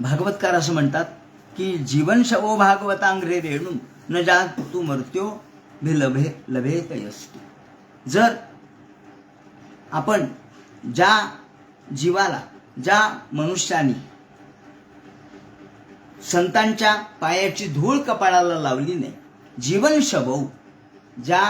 भागवतकार असं म्हणतात की जीवन शवो भागवतांग्रे रेणू न जात तू मृत्यो भी लभे लभे यस्ती जर आपण ज्या जीवाला ज्या मनुष्याने संतांच्या पायाची धूळ कपाळाला लावली नाही जीवन शबऊ ज्या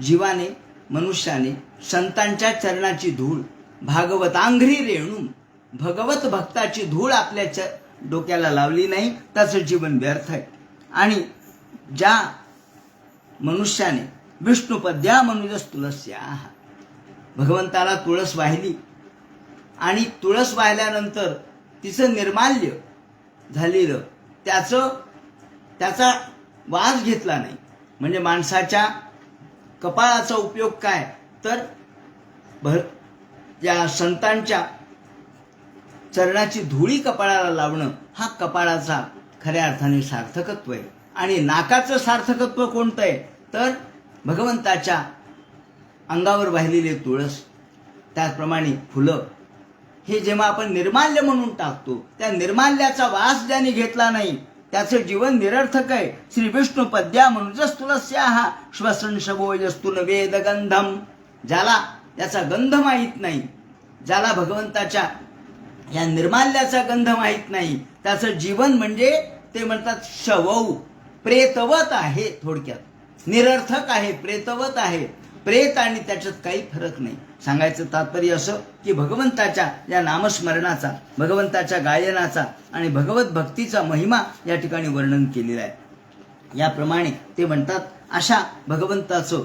जीवाने मनुष्याने संतांच्या चरणाची धूळ भागवतांघ्री रेणू भगवत भक्ताची धूळ आपल्या डोक्याला लावली नाही त्याचं जीवन व्यर्थ आहे. आणि ज्या मनुष्याने विष्णुपद्या मनुजस तुळस्या भगवंताला तुळस वाहिली. आणि तुळस वाहिल्यानंतर तिचं निर्माल्य झालेलं त्याचं त्याचा वास घेतला नाही. म्हणजे माणसाच्या कपाळाचा उपयोग काय? तर भर या संतांच्या चरणाची धुळी कपाळाला लावणं हा कपाळाचा खऱ्या अर्थाने सार्थकत्व आहे. आणि नाकाचं सार्थकत्व कोणतं आहे? तर भगवंताच्या अंगावर वाहिलेले तुळस त्याचप्रमाणे फुलं. हे जेव्हा आपण निर्माल्य म्हणून टाकतो त्या निर्माल्याचा वास ज्याने घेतला नाही त्याचं जीवन निरर्थक आहे. श्री विष्णू पद्या म्हणूनच तुलस्या श्वसन शबोजस्तुन वेद गंधम. ज्याला त्याचा गंध माहीत नाही. ज्याला भगवंताच्या या निर्माल्याचा गंध माहीत नाही त्याचं जीवन म्हणजे ते म्हणतात शवऊ प्रेतवत आहे थोडक्यात. निरर्थक आहे प्रेतवत आहे. प्रेत आणि त्याच्यात काही फरक नाही. सांगायचं तात्पर्य असं की भगवंताच्या या नामस्मरणाचा भगवंताच्या गायनाचा आणि भगवत भक्तीचा महिमा या ठिकाणी वर्णन केलेला आहे. याप्रमाणे ते म्हणतात अशा भगवंताचं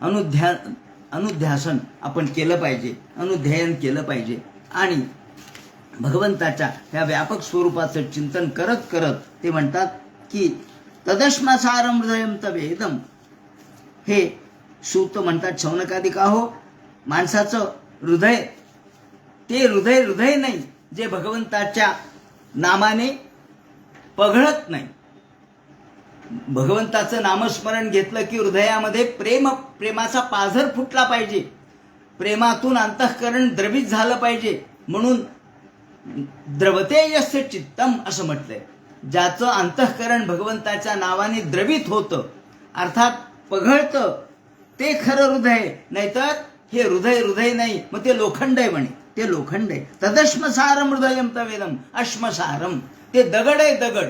अनुध्या अनुध्यासन आपण केलं पाहिजे अनुध्यायन केलं पाहिजे. आणि भगवंताच्या ह्या व्यापक स्वरूपाचं चिंतन करत करत ते म्हणतात की तदश्मसारम हृदयम वेदम हे सूत म्हणतात शौनकादी हो माणसाचं हृदय ते हृदय हृदय नाही जे भगवंताच्या नामाने पघळत नाही. भगवंताचं नामस्मरण घेतलं की हृदयामध्ये प्रेम प्रेमाचा पाझर फुटला पाहिजे. प्रेमातून अंतःकरण द्रवित झालं पाहिजे. म्हणून द्रवते यस्य चित्तम असं म्हटलंय. ज्याचं अंतःकरण भगवंताच्या नावाने द्रवित होतं अर्थात पघळतं ते खरं हृदय नाहीतर हे हृदय हृदय नाही मग ते लोखंड आहे म्हणे. ते लोखंड आहे तदश्मसारम हृदयम तवेदम अश्मसारम. ते दगड आहे दगड.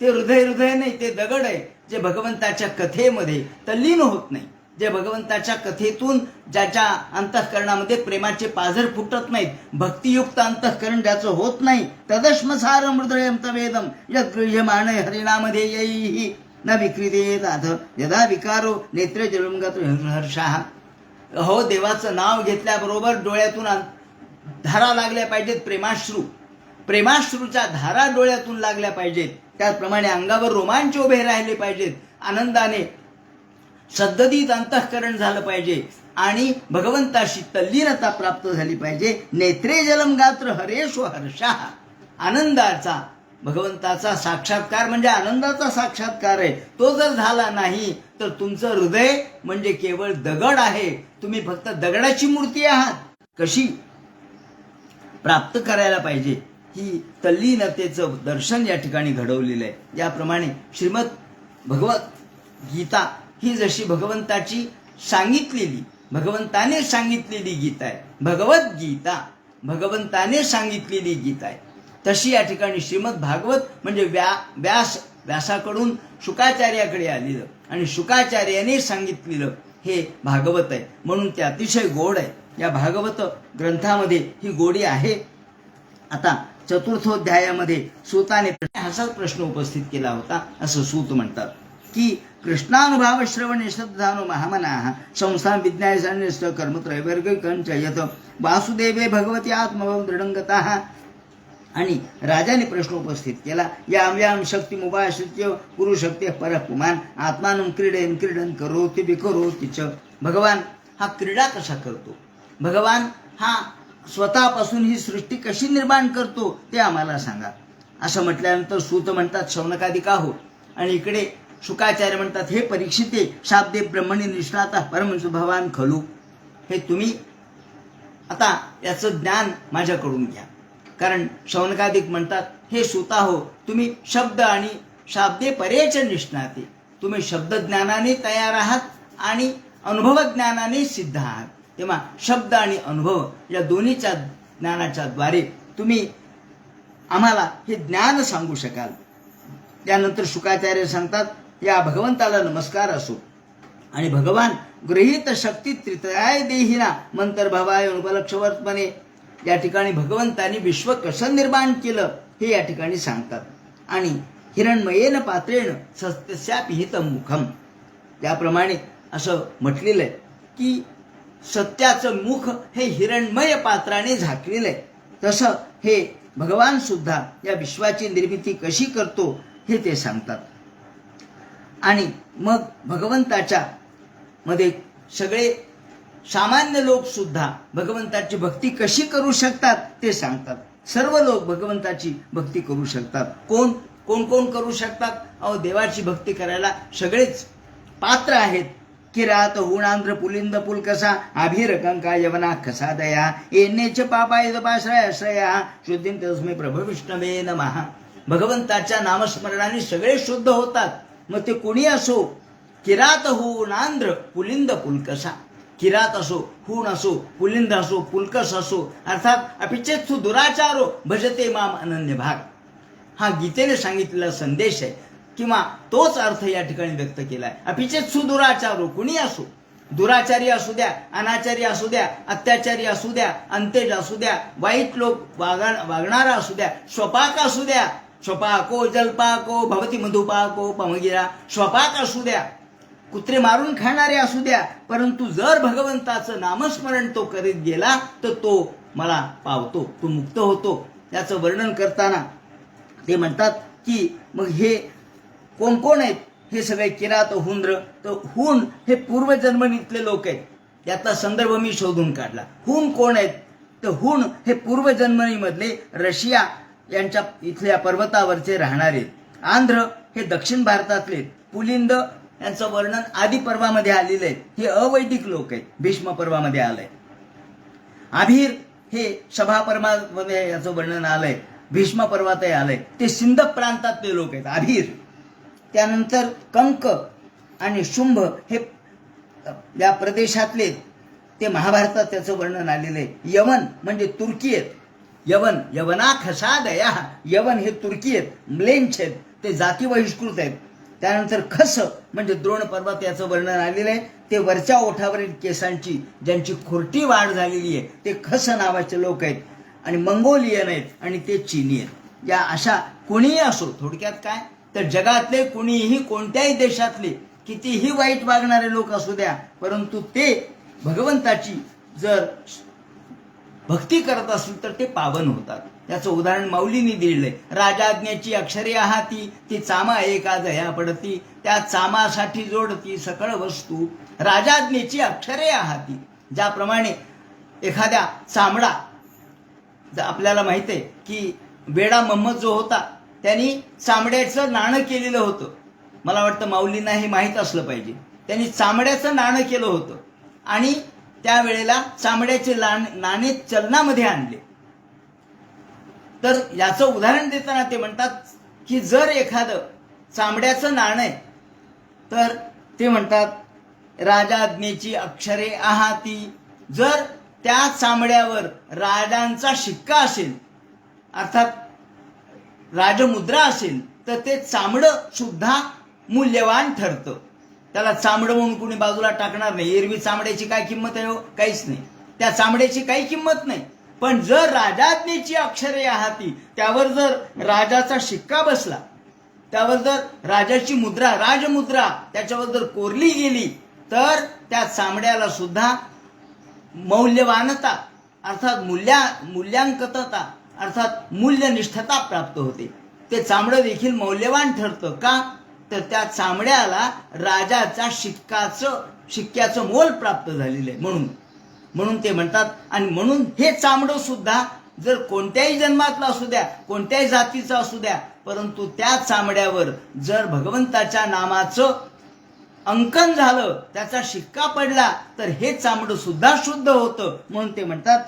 ते हृदय हृदय नाही ते दगड आहे जे भगवंताच्या कथेमध्ये तल्लीन होत नाही. जे भगवंताच्या कथेतून ज्याच्या अंतःकरणामध्ये प्रेमाचे पाझर फुटत नाहीत भक्तियुक्त अंतःकरण ज्याचं होत नाही तदश्मसार हृदयम तवेदम यद्गृह्यमान हरिणामध्ये येई न विक्रीते दाथ यदा विकारो नेत्रे जलमगातो हर्षाह हो देवाचं नाव घेतल्याबरोबर डोळ्यातून धारा लागल्या पाहिजेत प्रेमाश्रू. प्रेमाश्रूच्या धारा डोळ्यातून लागल्या पाहिजेत. त्याचप्रमाणे अंगावर रोमांच उभे राहिले पाहिजेत. आनंदाने सद्दतीत अंतःकरण झालं पाहिजे आणि भगवंताशी तल्लीनता प्राप्त झाली पाहिजे. नेत्रे जलम गात्र हरेशो हर्षा. आनंदाचा भगवंताचा साक्षात्कार म्हणजे आनंदाचा साक्षात्कार आहे. तो जर झाला नाही तर तुमचं हृदय म्हणजे केवळ दगड आहे. तुम्ही फक्त दगडाची मूर्ती आहात. कशी? प्राप्त करायला पाहिजे. ही तल्लीनतेचं दर्शन या ठिकाणी घडवलेलं आहे. याप्रमाणे श्रीमद भगवत गीता ही जशी भगवंताची सांगितलेली भगवंताने सांगितलेली गीता आहे. भगवत गीता भगवंताने सांगितलेली गीता आहे. तशी या ठिकाणी श्रीमद भागवत म्हणजे व्या व्यास व्यासाकडून शुकाचार्याकडे आलेलं आणि शुकाचार्याने सांगितलेलं हे भागवत आहे. म्हणून ते अतिशय गोड आहे. या भागवत ग्रंथामध्ये ही गोडी आहे. आता चतुर्थोध्यायामध्ये सूताने असाच प्रश्न उपस्थित केला होता असं सूत म्हणतात. की कृष्णानुभाव श्रवणे श्रद्धानु महामना संस्थान विज्ञान कर्मत्रैवर्ग कंच यत। वासुदेवे भगवती आत्मभव दृढंगता आणि राजाने प्रश्न उपस्थित केला या याम शक्ती मुभाश्रित्य गुरु शक्ती पर पुमान आत्मानं क्रीडन करोति बिकरोति च। भगवान हा क्रीडा कसा करतो? भगवान हा स्वतःपासून ही सृष्टी कशी निर्माण करतो ते आम्हाला सांगा. असं म्हटल्यानंतर सूत म्हणतात शौनकादिका हो? आणि इकडे शुकाचार्य म्हणतात हे परीक्षिते शाब्दे ब्रह्मणी निष्णाता परमंश भवान खलू. हे तुम्ही आता याचं ज्ञान माझ्याकडून घ्या. कारण शौनकादिक म्हणतात हे सुता हो तुम्ही शब्द आणि शाब्दे परेच निष्णाते. तुम्ही शब्द ज्ञानाने तयार आहात आणि अनुभव ज्ञानाने सिद्ध आहात. तेव्हा शब्द आणि अनुभव या दोन्हीच्या ज्ञानाच्या द्वारे तुम्ही आम्हाला हे ज्ञान सांगू शकाल. त्यानंतर शुकाचार्य सांगतात या भगवंताला नमस्कार असो. आणि भगवान गृहीत शक्ती त्रितयाय देहिना मंतर भवाय उपलक्षवर्तपणे या ठिकाणी भगवंतानी विश्व कसं निर्माण केलं हे या ठिकाणी सांगतात. आणि हिरणमयेन पात्रेण सत्यस्यापिहित मुखम. त्याप्रमाणे असं म्हटलेलं आहे की सत्याचं मुख हे हिरणमय पात्राने झाकलेलं आहे तसं हे भगवान सुद्धा या विश्वाची निर्मिती कशी करतो हे ते सांगतात. आणि मग भगवंताच्या मध्ये सगळे सामान्य लोक सुद्धा भगवंताची भक्ती कशी करू शकतात ते सांगतात. सर्व लोक भगवंताची भक्ती करू शकतात. कोण? कोण कोण करू शकतात? अहो देवाची भक्ती करायला सगळेच पात्र आहेत. किरात हुणांध्र पुलिंद पुलकसा आभीर कंका यवना कसा दया? येण्याच पापाय तपाश्रय आश्रया. शुद्धीं तस्मै प्रभू विष्णवे भगवंताच्या नामस्मरणाने सगळे शुद्ध होतात. मग ते कोणी असो? किरात हो पुलिंद पुलकसा. किरात असो हूण असो पुलिंद असो पुलकस असो अर्थात अपिचेत दुराचारो भजते माम अनन्य भाग हा गीतेने सांगितलेला संदेश आहे. किंवा तोच अर्थ या ठिकाणी व्यक्त केलाय. अपिचेत्सु सुदुराचारो कुणी असो? दुराचारी असू द्या अनाचारी असू द्या अत्याचारी असू द्या अंतेज असू द्या वाईट लोक वागा वागणारा असू द्या स्वपाक असू द्या स्वपाको जलपाको भवती मधुपाको पमगिरा स्वपाक असू द्या कुत्रे मारून खाणारे असू द्या परंतु जर भगवंताचं नामस्मरण तो करीत गेला तर तो मला पावतो तो मुक्त होतो. त्याचं वर्णन करताना ते म्हणतात की मग हे कोण कोण आहेत? हे सगळे किरात हुंद्र. तर हुन हे पूर्वजन्मनीतले लोक आहेत. याचा संदर्भ मी शोधून काढला. हुन कोण आहेत? तर हुन हे पूर्वजन्मनीमधले रशिया यांच्या इथल्या पर्वतावरचे राहणारे आंध्र हे दक्षिण भारतातले पुलिंद यांचं वर्णन आदी पर्वामध्ये आलेलं आहे. हे अवैदिक लोक आहेत. भीष्म पर्वामध्ये आलंय. आभीर हे सभा पर्वामध्ये याचं वर्णन आलंय. भीष्म पर्वातही आलंय. ते सिंध प्रांतातले लोक आहेत. आभीर त्यानंतर कंक आणि शुंभ हे या प्रदेशातले ते महाभारतात त्याचं वर्णन आलेलं आहे. यवन म्हणजे तुर्की आहेत. यवन यवना खसा दया यवन हे तुर्की आहेत. म्लेंच आहेत. ते जाती बहिष्कृत आहेत. त्यानंतर खस म्हणजे द्रोण पर्वत याचं वर्णन आलेलं आहे. ते वरच्या ओठावरील केसांची ज्यांची खुरटी वाढ झालेली आहे ते खस नावाचे लोक आहेत. आणि मंगोलियन आहेत आणि ते चीनी आहेत. या अशा कोणीही असो थोडक्यात काय? तर जगातले कुणीही कोणत्याही देशातले कितीही वाईट वागणारे लोक असू द्या परंतु ते भगवंताची जर भक्ती करत असतील तर ते पावन होतात. त्याचं उदाहरण माऊलीने दिलंय राजाज्ञेची अक्षरे आहाती ती चामा एका जया पडती त्या चामासाठी जोडती सकळ वस्तू. राजाज्ञेची अक्षरे आहाती. ज्याप्रमाणे एखाद्या चामडा आपल्याला माहीत आहे की वेडा मोहम्मद जो होता त्यांनी चामड्याचं नाणं केलेलं होतं. मला वाटतं माऊलींना हे माहीत असलं पाहिजे. त्यांनी चामड्याचं नाणं केलं होतं. आणि त्यावेळेला चामड्याचे लाण नाणे चलनामध्ये आणले. तर याचं उदाहरण देताना ते म्हणतात की जर एखादं चामड्याचं नाणं आहे तर ते म्हणतात राजाज्ञेची अक्षरे आहाती. जर त्या चामड्यावर राजांचा शिक्का असेल अर्थात राजमुद्रा असेल तर ते चामडं सुद्धा मूल्यवान ठरतं. त्याला चामडं म्हणून कुणी बाजूला टाकणार नाही. एरवी चामड्याची काय किंमत आहे हो? काहीच नाही. त्या चामड्याची काही किंमत नाही. पण जर राजाज्ञेची अक्षरे आहाती त्यावर जर राजाचा शिक्का बसला त्यावर जर राजाची मुद्रा राजमुद्रा त्याच्यावर जर कोरली गेली तर त्या चामड्याला सुद्धा मौल्यवानता अर्थात मूल्या मूल्यांकतता अर्थात मूल्यनिष्ठता प्राप्त होते. ते चामडं देखील मौल्यवान ठरतं का? तर त्या चामड्याला राजाचा शिक्काचं शिक्क्याचं मोल प्राप्त झालेलं आहे. म्हणून म्हणून ते म्हणतात आणि म्हणून हे चामडं सुद्धा जर कोणत्याही जन्मातलं असू द्या कोणत्याही जातीचं असू द्या परंतु त्या चामड्यावर जर भगवंताच्या नामाचं अंकन झालं त्याचा शिक्का पडला तर हे चामडं सुद्धा शुद्ध होतं. म्हणून ते म्हणतात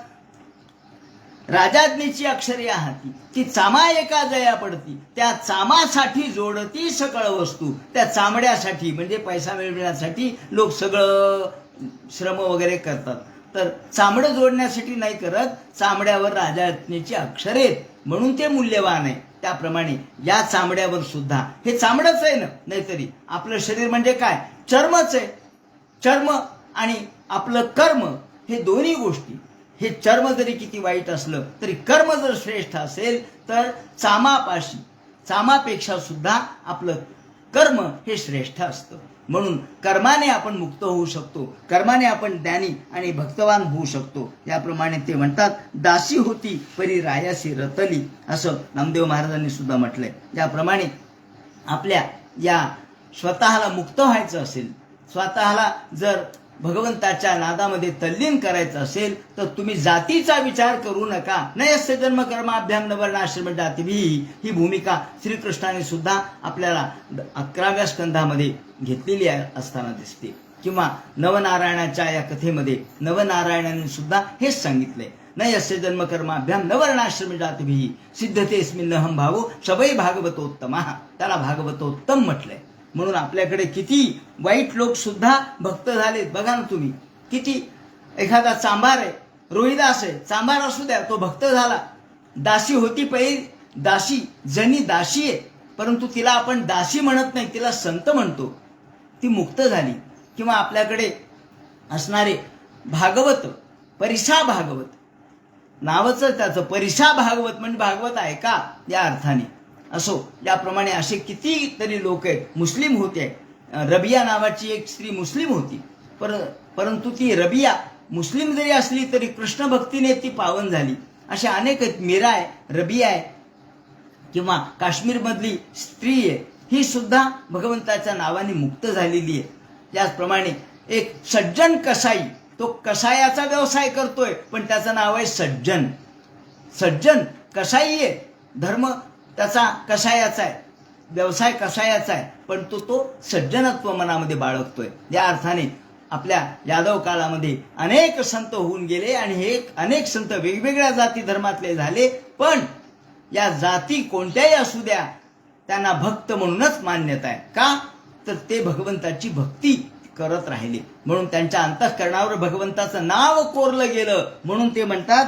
राजाज्ञेची अक्षरे आहाती. ती चामा एका जया पडती. त्या चामासाठी जोडती सकळ वस्तू. त्या चामड्यासाठी म्हणजे पैसा मिळविण्यासाठी लोक सगळं श्रम वगैरे करतात. तर चामडं जोडण्यासाठी नाही करत चामड्यावर राजाज्ञेची अक्षरे आहेत. म्हणून ते मूल्यवान आहे. त्याप्रमाणे या चामड्यावर सुद्धा. हे चामडंच आहे ना? नाहीतरी. आपलं शरीर म्हणजे काय? चर्मच आहे. चर्म आणि आपलं कर्म हे दोन्ही गोष्टी. हे चर्म जरी किती वाईट असलं तरी कर्म जर श्रेष्ठ असेल तर चामापाशी चामापेक्षा सुद्धा आपलं कर्म हे श्रेष्ठ असतं. म्हणून कर्माने आपण मुक्त होऊ शकतो. कर्माने आपण ज्ञानी आणि भक्तवान होऊ शकतो. याप्रमाणे ते म्हणतात दासी होती परी रायासी रतली. असं नामदेव महाराजांनी सुद्धा म्हटलंय. याप्रमाणे आपल्या या स्वतःला मुक्त व्हायचं असेल स्वतःला जर भगवंताच्या नादामध्ये तल्लीन करायचं असेल तर तुम्ही जातीचा विचार करू नका. नयस्य जन्म कर्माभ्याम नवर्णाश्रम जातीभी ही भूमिका श्रीकृष्णाने सुद्धा आपल्याला अकराव्या स्कंधामध्ये घेतलेली असताना दिसते. किंवा नवनारायणाच्या या कथेमध्ये नवनारायणाने सुद्धा हेच सांगितले नाही असे जन्म कर्माभ्याम नवर्णाश्रम जातीभी सिद्धतेस्मिन हम भावो सवय भागवतोत्तम. त्याला भागवतोत्तम म्हटलंय. म्हणून आपल्याकडे किती वाईट लोकसुद्धा भक्त झालेत. बघा ना तुम्ही. किती एखादा चांभार आहे रोहिदास आहे चांभार असू द्या तो भक्त झाला. दासी होती पहिली दासी जनी दासी आहे परंतु तिला आपण दासी म्हणत नाही तिला संत म्हणतो. ती मुक्त झाली. किंवा आपल्याकडे असणारे भागवत परिसा भागवत. नावच त्याचं परिसा भागवत म्हणजे भागवत आहे का? या अर्थाने. असो याप्रमाणे असे कितीतरी लोक आहेत मुस्लिम होते. रबिया नावाची एक स्त्री मुस्लिम होती. पर परंतु ती रबिया मुस्लिम जरी असली तरी कृष्ण भक्तीने ती पावन झाली. अशा अनेक आहेत. मीरा आहे रबिया आहे किंवा काश्मीरमधली स्त्री आहे ही सुद्धा भगवंताच्या नावाने मुक्त झालेली आहे. त्याचप्रमाणे एक सज्जन कसाई तो कसायाचा व्यवसाय करतोय पण त्याचं नाव आहे सज्जन. सज्जन कसाई आहे. धर्म त्याचा कसायाचा आहे. व्यवसाय कसायाचा आहे पण तो तो सज्जनत्व मनामध्ये बाळगतोय. या अर्थाने आपल्या यादव काळामध्ये अनेक संत होऊन गेले आणि हे अनेक संत वेगवेगळ्या जाती धर्मातले झाले पण या जाती कोणत्याही असू द्या त्यांना भक्त म्हणूनच मान्यता आहे. का? तर ते भगवंताची भक्ती करत राहिले. म्हणून त्यांच्या अंतःकरणावर भगवंताचं नाव कोरलं गेलं. म्हणून ते म्हणतात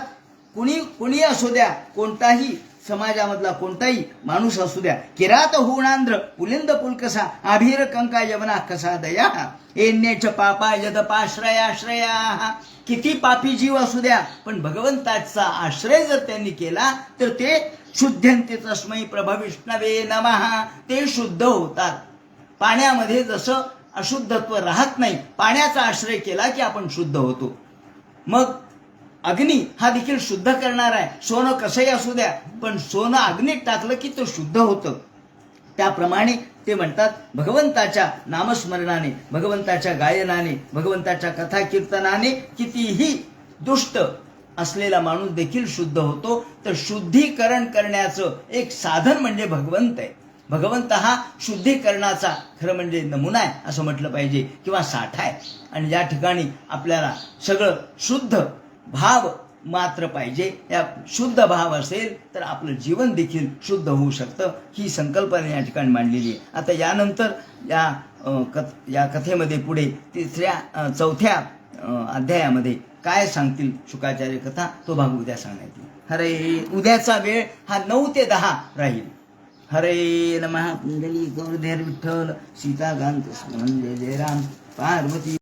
कुणी कुणी असू द्या कोणताही समाजामधला कोणताही माणूस असू द्या. किरात होणांध्र पुलिंद पुलकसा आभीर कंका यवना कसा दया. एन्येच पापा यदपाश्रयाश्रया. किती पापी जीव असू द्या. पण भगवंताचा आश्रय जर त्यांनी केला तर ते शुद्धंते तस्मयी प्रभविष्णवे नमहा ते शुद्ध होतात. पाण्यामध्ये जसं अशुद्धत्व राहत नाही पाण्याचा आश्रय केला की आपण शुद्ध होतो. मग अग्नी हा देखील शुद्ध करणार आहे. सोनं कसंही असू द्या पण सोनं अग्नीत टाकलं की ते शुद्ध होतं. त्याप्रमाणे ते म्हणतात भगवंताच्या नामस्मरणाने भगवंताच्या गायनाने भगवंताच्या कथा कीर्तनाने कितीही दुष्ट असलेला माणूस देखील शुद्ध होतो. तर शुद्धीकरण करण्याचं एक साधन म्हणजे भगवंत आहे. भगवंत हा शुद्धीकरणाचा खरं म्हणजे नमुना आहे असं म्हटलं पाहिजे किंवा साठा आहे. आणि या ठिकाणी आपल्याला सगळं शुद्ध भाव मात्र पाहिजे. या शुद्ध भाव असेल तर आपलं जीवन देखील शुद्ध होऊ शकतं. ही संकल्पना या ठिकाणी मांडलेली आहे. आता यानंतर या कथ या कथेमध्ये पुढे तिसऱ्या चौथ्या अध्यायामध्ये काय सांगतील शुकाचार्य कथा तो भाग उद्या सांगण्यात येईल. हरे उद्याचा वेळ हा नऊ ते दहा राहील. हरे नमः. कुंडली गौरधेर विठ्ठल सीताकांत म्हणजे जय जय राम पार्वती